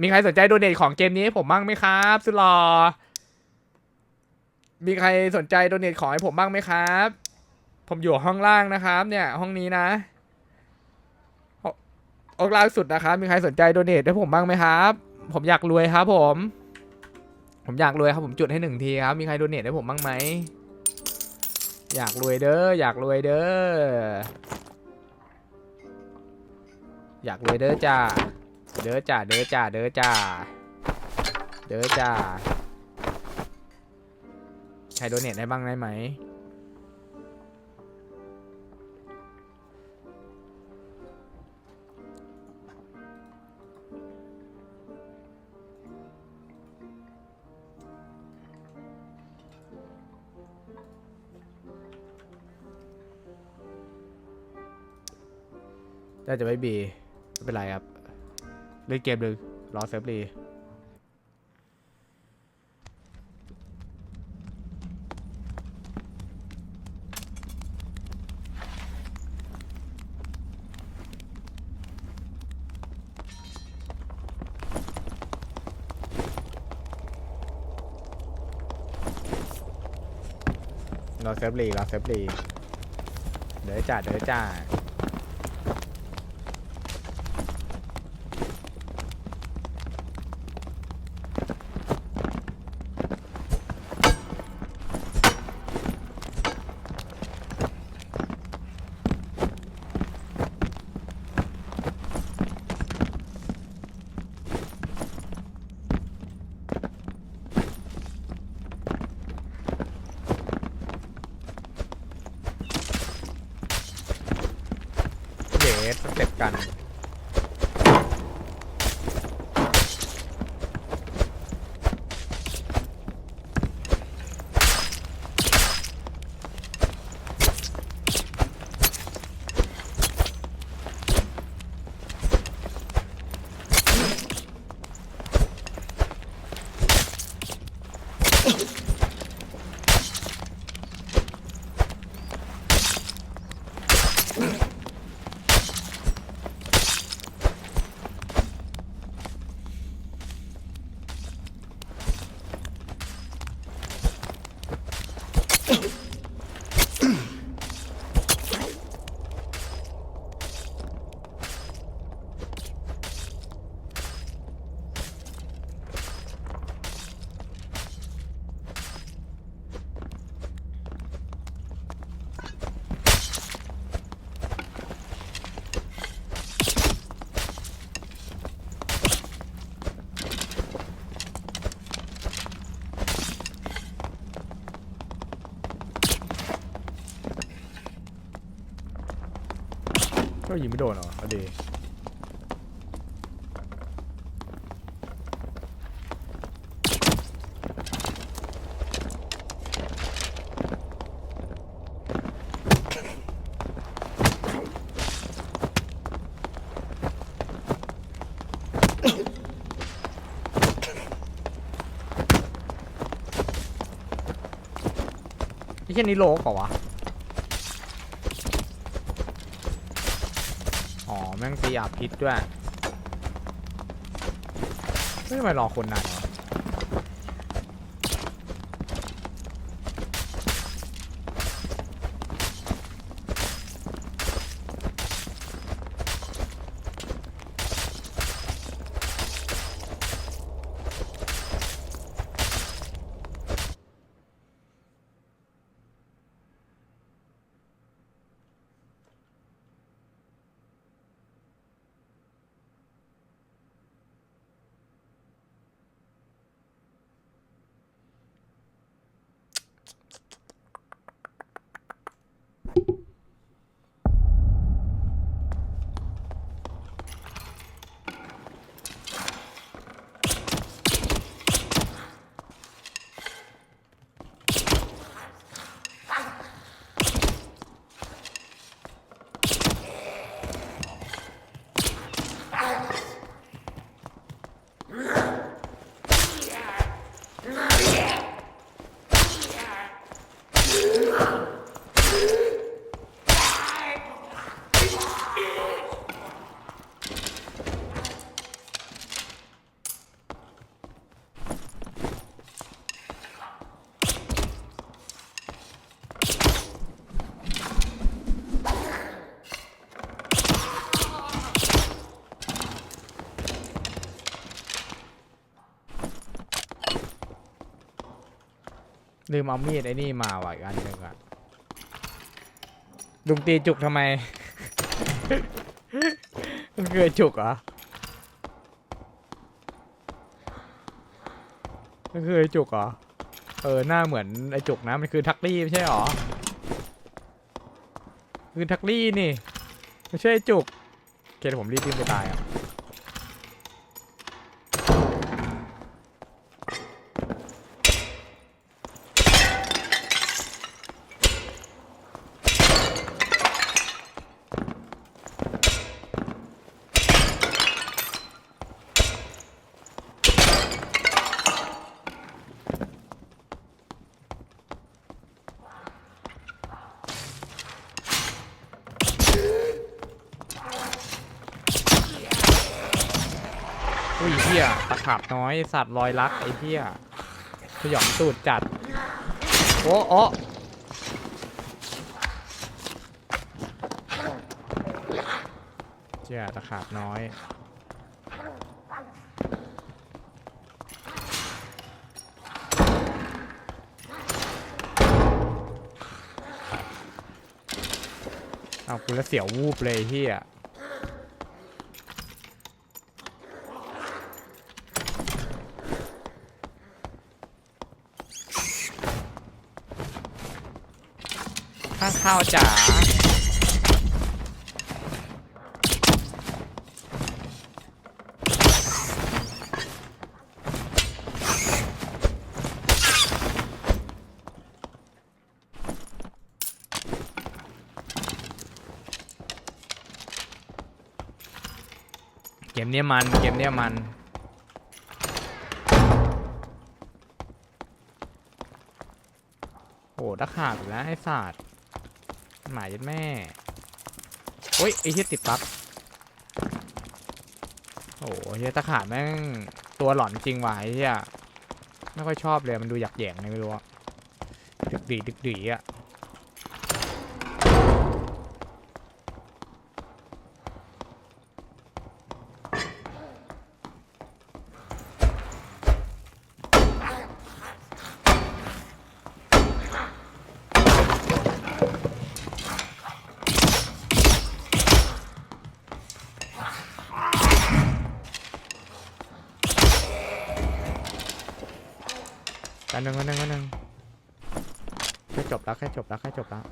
มีใครสนใจโดเนทของเกมนี้ให้ผมบ้างไหมครับสุดหรอมีใครสนใจโดเนทของให้ผมบ้างไหมครับ ผมอยู่ห้องล่างนะครับ เนี่ยห้องนี้นะองห้องล่างสุดนะครับ มีใครสนใจโดเนทให้ผมบ้างไหมครับ ผมอยากรวยครับ ผม ผมอยากรวยครับผมจุดให้หนึ่งทีครับ มีใครโดเนทให้ผมบ้างไหม อยากรวยเด้อ อยากรวยเด้อ อยากรวยเด้อจ้า เด้อจ้าเด้อจ้าเด้อจ้าเด้อจ้าใครโดเนทได้บ้างได้ไหมได้จะไม่บีไม่เป็นไรครับ เล่นเกมหนึ่งรอเซิร์ฟรีรอเซิร์ฟรีรอเซิร์ฟรีเดี๋ยวจ้าเดี๋ยวจ้า กัน ก็ยิงไม่โดนเหรอเอาดีไอ้แค่นี้โลกเหรอวะ อ๋อ แม่งตีอาพิษด้วยไม่ทำไมรอคนนานวะ ลืมเอามีดไอ้นี่มาว่ะอีกอันหนึ่งอะลุงตีจุกทำไมมันคือจุกเหรอมันคือไอ้จุกเหรอ เออหน้าเหมือนไอ้จุกนะมันคือทักลี่ไม่ใช่หรอ คือทักลี่นี่ไม่ใช่ไอ้จุกเคเดี๋ยวผมรีบวิ่งไปตายอะ ขาบน้อยสัตว์ลอยลักไอ้เฮียสยองตูดจัด โอ้โอ้เจ้าตะขาบน้อยเอากูแล้วเสียววูบเลยไอ้เฮีย ข้างข้าวจ๋าเกมเนี้ยมัน เกมเนี้ยมันโอ้ตะขาบอีกแล้วไอ้ศาสตร์ หมายยัดแม่ โอ้ยไอ้เหี้ยติดปั๊บโอ้เหี้ยตะขาบแม่งตัวหลอนจริงว่ะไอ้เหี้ยไม่ค่อยชอบเลยมันดูหยักแยงไงไม่รู้อะดึกดีดึกดีอะ กันหนึ่งอันนึ่งอันนึ่งแค่จบแล้วแค่จบแล้วแค่จบแล้ว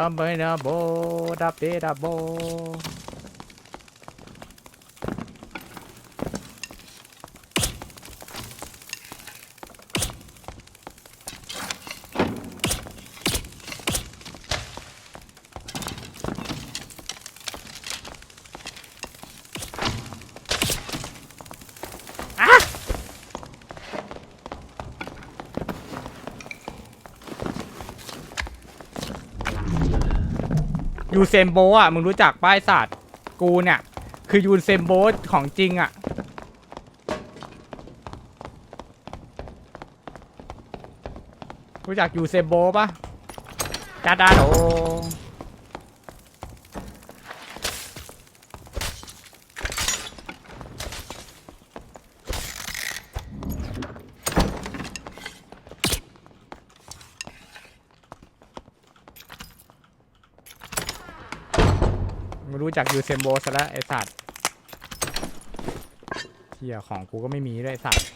อัมเบนาโบดับเดดับโบ ยูเซมโบอะมึงรู้จักป้ายศาสตร์กูเนี่ย คือยูเซมโบของจริงอะรู้จักยูเซมโบปะจ้าดาโด จักยูเซมโบซะแล้วไอสัตว์เที่ยของกูก็ไม่มีด้วยไอสัตว์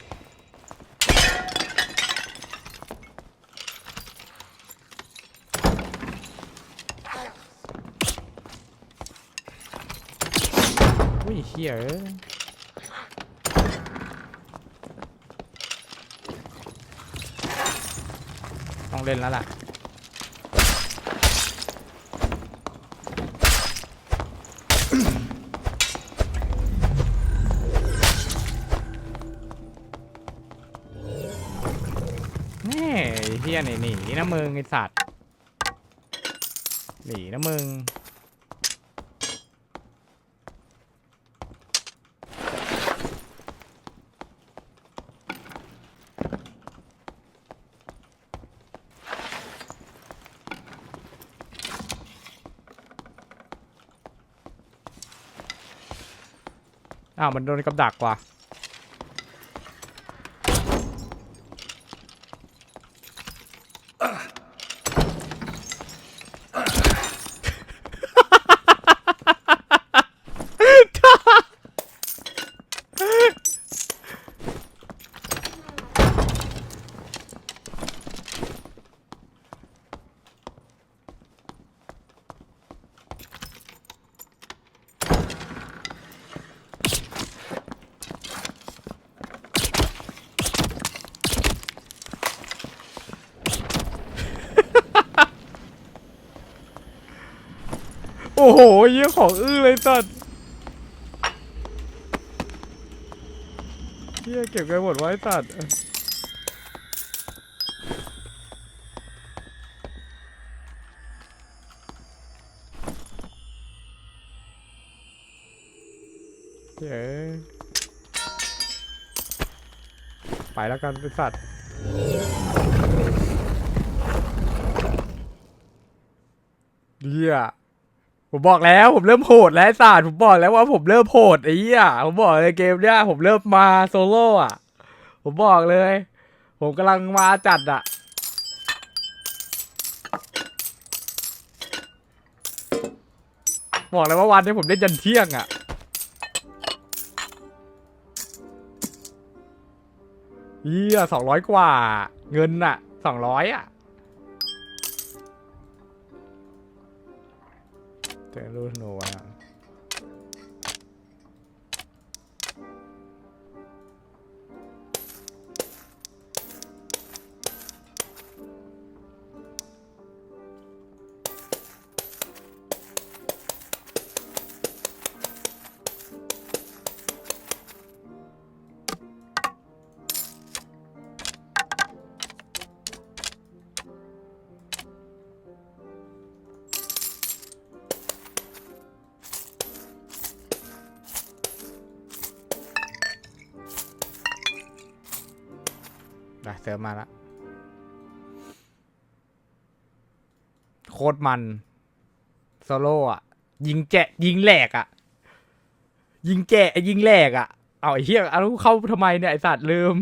อุ้ยเหี้ยต้องเล่นแล้วล่ะ เฮียหนีหนีนะมึงไอสัตว์หนีนะมึงอ้าวมันโดนกับดักว่ะ โอ้โหเยี่ยของอื้อเลยสัตว์เยี่ยเก็บกันหมดไว้สัตว์เย้ไปแล้วกันไอ้สัตว์เหี้ย ผมบอกแล้วผมเริ่มโหดแล้วศาสตร์ผมบอกแล้วว่าผมเริ่มโหดไอ้เหี้ยผมบอกเลยเกมเนี้ยผมเริ่มมาโซโล่อะผมบอกเลย ผมกำลังมาจัดอะบอกเลยว่าวันนี้ผมเล่นยันเที่ยงอะเหี้ยสองร้อยกว่า เงินอะสองร้อยอะ เจอรูด นะเสริมมาละโคตรมันโซโล่อะยิงแจะ ยิงแหลกอะยิงแกะยิงแหลกอะเอาไอ้เหี้ยเอาเข้าทำไมเนี่ยไอสัตว์ลืม